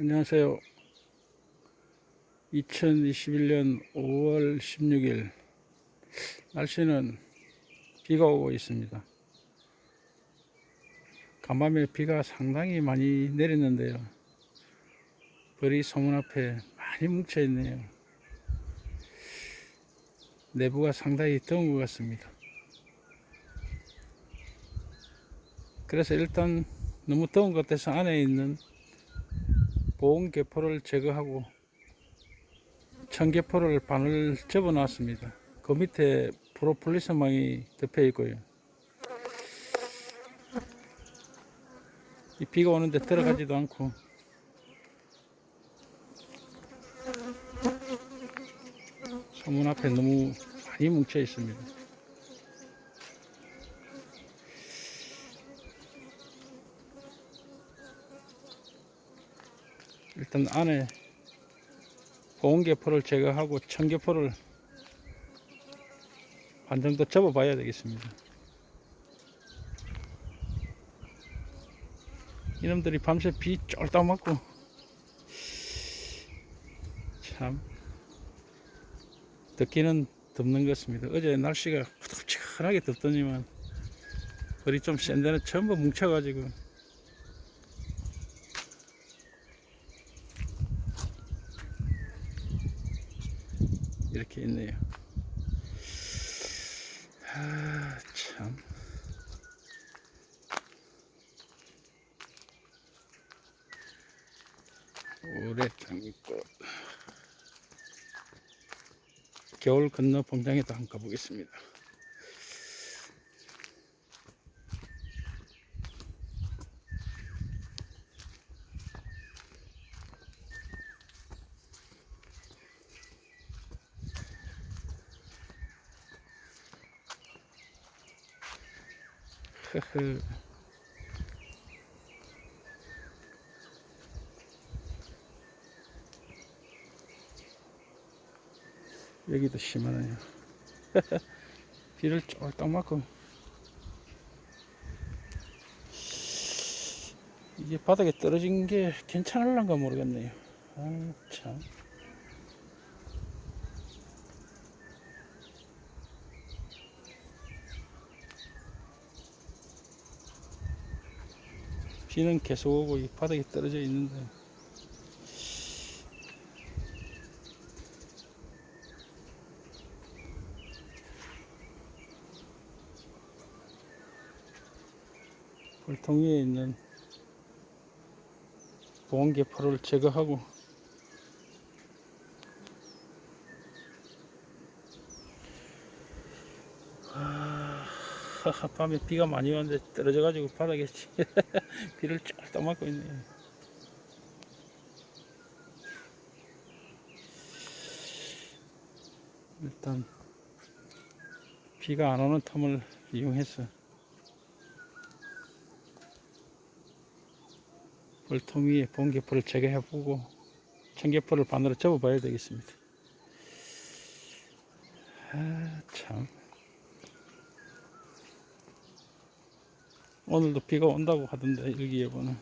안녕하세요. 2021년 5월 16일 날씨는 비가 오고 있습니다. 간밤에 비가 상당히 많이 내렸는데요. 벌이 소문 앞에 많이 뭉쳐 있네요. 내부가 상당히 더운 것 같습니다. 그래서 일단 너무 더운 것 같아서 안에 있는 보온 개포를 제거하고 청개포를 반을 접어 놨습니다. 그 밑에 프로폴리스망이 덮여 있고요. 이 비가 오는데 들어가지도 않고 소문 앞에 너무 많이 뭉쳐 있습니다. 일단 안에 보온개포를 제거하고 청개포를 반 정도 접어 봐야 되겠습니다. 이놈들이 밤새 비 쫄딱 맞고 참 덥기는 덥는 것 같습니다. 어제 날씨가 후덥지근하게 덥더니만 벌이 좀센 데는 전부 뭉쳐가지고 이렇게 있네요. 아, 참. 올해 장미꽃. 겨울 건너 봉장에도 한번 가보겠습니다. 흐흐. 여기도 심하네요. 비를 쫄딱 맞고. 이게 바닥에 떨어진 게 괜찮을란가 모르겠네요. 아, 참. 비는 계속 오고 이 바닥에 떨어져 있는데. 볼통 위에 있는 보온개포를 제거하고 밤에 비가 많이 왔는데 떨어져 가지고 바닥에 비를 쫙 맞고 있네요. 일단 비가 안 오는 텀을 이용해서 볼통 위에 본개포를 제거해보고 청개포를 반으로 접어봐야 되겠습니다. 아, 참. 오늘도 비가 온다고 하던데 일기예보는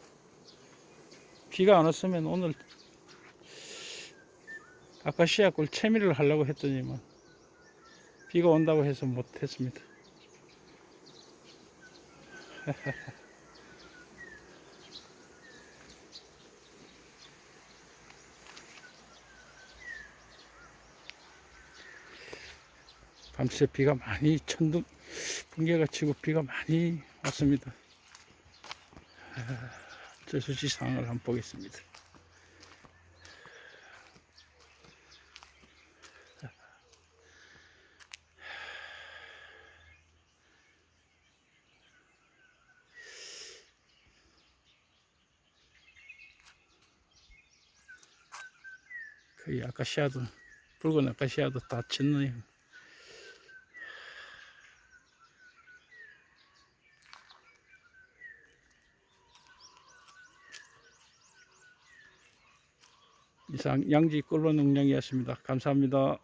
비가 안 왔으면 오늘 아카시아 꿀 채미를 하려고 했더니만 비가 온다고 해서 못했습니다. 밤새 비가 많이 천둥 번개가 치고 비가 많이 왔습니다. 아, 저 수지 상황을 한번 보겠습니다. 거의 아카시아도 붉은 아카시아도 다 쳤네요. 이상 양지 꿀로 농장이었습니다. 감사합니다.